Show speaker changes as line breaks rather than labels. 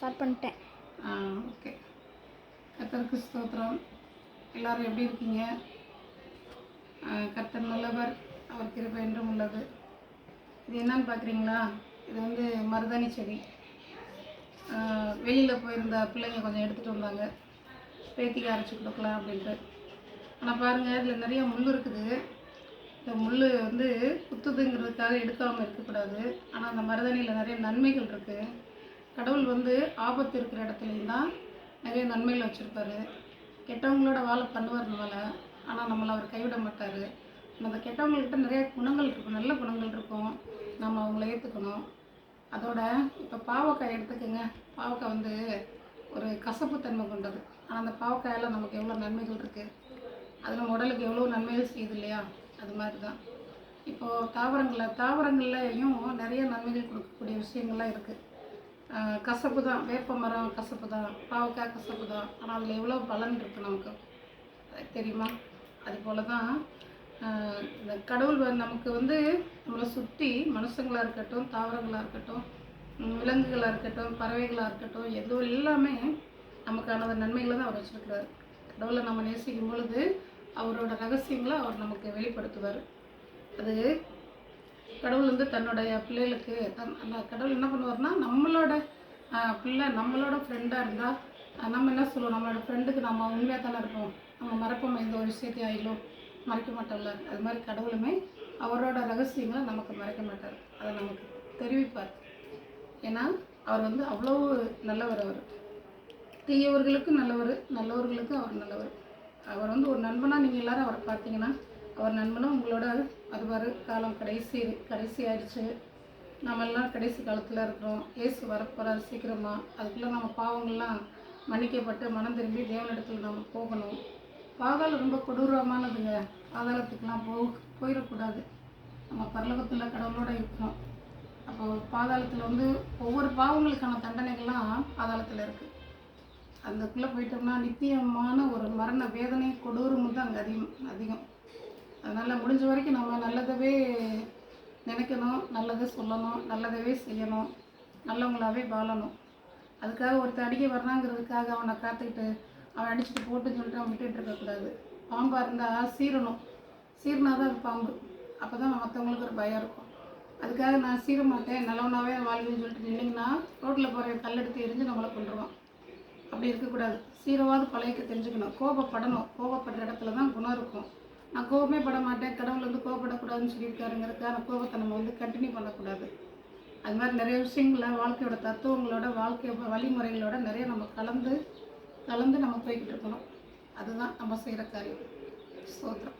Start பண்ணிட்டேன்.
ஆ okay. கத்தருக்கு ஸ்தோத்திரம். எல்லாரும் எப்படி இருக்கீங்க? கத்தர் நல்லவர். அவர் கிருப்பை என்றும் உள்ளது. இது என்னன்னு பார்க்குறீங்களா இது வந்து மருதாணி செடி. வெளியில் போயிருந்த பிள்ளைங்க கொஞ்சம் எடுத்துகிட்டு வந்தாங்க. பேத்திக்கு அரைச்சி கொடுக்கலாம் அப்படின்ட்டு. ஆனால் பாருங்கள் இதில் நிறைய முள் இருக்குது. இந்த முள் வந்து குத்துதுங்கிறதுக்காக எடுக்காமல் இருக்கக்கூடாது. ஆனால் அந்த மருதாணியில் நிறைய நன்மைகள் இருக்குது கடவுள் வந்து ஆபத்து இருக்கிற இடத்துலையும் தான் நிறைய நன்மைகள் வச்சுருப்பாரு. கெட்டவங்களோட வாழ பண்ணுவார் நம்மளை. ஆனால் நம்மளை அவர் கைவிட மாட்டார். அந்த கெட்டவங்கள்கிட்ட நிறைய குணங்கள் இருக்கும். நல்ல குணங்கள் இருக்கும். நம்ம அவங்கள ஏற்றுக்கணும் அதோட இப்போ பாவக்காய் எடுத்துக்கோங்க. பாவக்காய் வந்து ஒரு கசப்பு தன்மை கொண்டது. ஆனால் அந்த பாவக்காயால் நமக்கு எவ்வளோ நன்மைகள் இருக்குது அது நம்ம உடலுக்கு எவ்வளோ நன்மைகள் செய்யுது இல்லையா? அது மாதிரி தான் இப்போது தாவரங்களில் தாவரங்கள்லையும் நிறைய நன்மைகள் கொடுக்கக்கூடிய விஷயங்கள்லாம் இருக்குது கசப்பு தான் வேப்ப மரம் கசப்பு தான் பாவக்காய் கசப்பு தான். ஆனால் அதில் எவ்வளோ பலன் இருக்குது நமக்கு? அது தெரியுமா? அது போல தான் இந்த கடவுள் நமக்கு வந்து நம்மளை சுற்றி மனுஷங்களாக இருக்கட்டும் தாவரங்களாக இருக்கட்டும் விலங்குகளாக இருக்கட்டும் பறவைகளாக இருக்கட்டும் எதுவும் எல்லாமே நமக்கான நன்மைகளை தான் அவர் வச்சுருக்கிறார். கடவுளை நம்ம நேசிக்கும் பொழுது அவரோட ரகசியங்களை அவர் நமக்கு வெளிப்படுத்துவார். அது கடவுள் வந்து தன்னுடைய பிள்ளைகளுக்கு தன் அந்த கடவுள் என்ன பண்ணுவார்னா நம்மளோட பிள்ளை நம்மளோட ஃப்ரெண்டாக இருந்தால் நம்ம என்ன சொல்லுவோம்? நம்மளோட ஃப்ரெண்டுக்கு நம்ம உண்மையாக தானே இருப்போம். நம்ம மறப்போம் எந்த ஒரு விஷயத்தையும் ஆயிலும் மறைக்க மாட்டோம்ல. அது மாதிரி கடவுளுமே அவரோட ரகசியங்களை நமக்கு மறைக்க மாட்டார். அதை நமக்கு தெரிவிப்பார். ஏன்னா அவர் வந்து அவ்வளோ நல்லவர் அவர். தீயவர்களுக்கும் நல்லவர் நல்லவர்களுக்கும் அவர் நல்லவர். அவர் வந்து ஒரு நண்பனாக நீங்கள் எல்லாரும் அவரை பார்த்தீங்கன்னா அவர் நண்பனும் உங்களோட அதுவாறு காலம் கடைசி கடைசி ஆயிடுச்சு. நம்மெல்லாம் கடைசி காலத்தில் இருக்கிறோம். ஏசு வரப்போகிறார் சீக்கிரமாக அதுக்குள்ளே நம்ம பாவங்கள்லாம் மன்னிக்கப்பட்டு மனம் திரும்பி தேவனிடத்தில் நம்ம போகணும். பாதாளம் ரொம்ப கொடூரமானதுங்க. பாதாளத்துக்கெலாம் போ போயிடக்கூடாது. நம்ம பரலோகத்தில் கடவுளோட இருக்கணும் அப்போ பாதாளத்தில் வந்து ஒவ்வொரு பாவங்களுக்கான தண்டனைகள்லாம் பாதாளத்தில் இருக்குது அதுக்குள்ளே போயிட்டோம்னா நித்தியமான ஒரு மரண வேதனை கொடூரமும் தான் அங்கே அதிகம் அதிகம். அதனால் முடிஞ்ச வரைக்கும் நம்ம நல்லதவே நினைக்கணும் நல்லதை சொல்லணும் நல்லதவே செய்யணும் நல்லவங்களாவே வாழணும். அதுக்காக ஒருத்தர் அடிக்க வர்றாங்கிறதுக்காக அவனை காத்துக்கிட்டு அவன் அடிச்சுட்டு போட்டுன்னு சொல்லிட்டு அவன் விட்டுட்டு இருக்கக்கூடாது. பாம்பாக இருந்தால் சீரணும் சீர்னா தான் அது பாம்பு. அப்போ தான் மற்றவங்களுக்கு ஒரு பயம் இருக்கும். அதுக்காக நான் சீர மாட்டேன் நல்லவனாவே வாழ்வேன்னு சொல்லிட்டு நின்னிங்கன்னா ரோட்டில் போகிற கல்லெடுத்து எரிஞ்சு நம்மளை கொண்டுருவான் அப்படி இருக்கக்கூடாது. சீரவாது பழையக்க தெரிஞ்சுக்கணும். கோபப்படணும். கோபப்படுற இடத்துல தான் குணம் இருக்கும். நான் கோபமே பட மாட்டேன். கடவுள் வந்து கோபப்படக்கூடாதுன்னு சொல்லியிருக்காருங்கிறதுக்காக அந்த கோபத்தை நம்ம வந்து கண்டினியூ பண்ணக்கூடாது. அது மாதிரி நிறைய விஷயங்கள வாழ்க்கையோட தத்துவங்களோட வாழ்க்கை வழிமுறைகளோட நிறைய நம்ம கலந்து கலந்து நம்ம போய்கிட்டு இருக்கணும். அதுதான் நம்ம செய்கிற காரியம். சோத்திரம்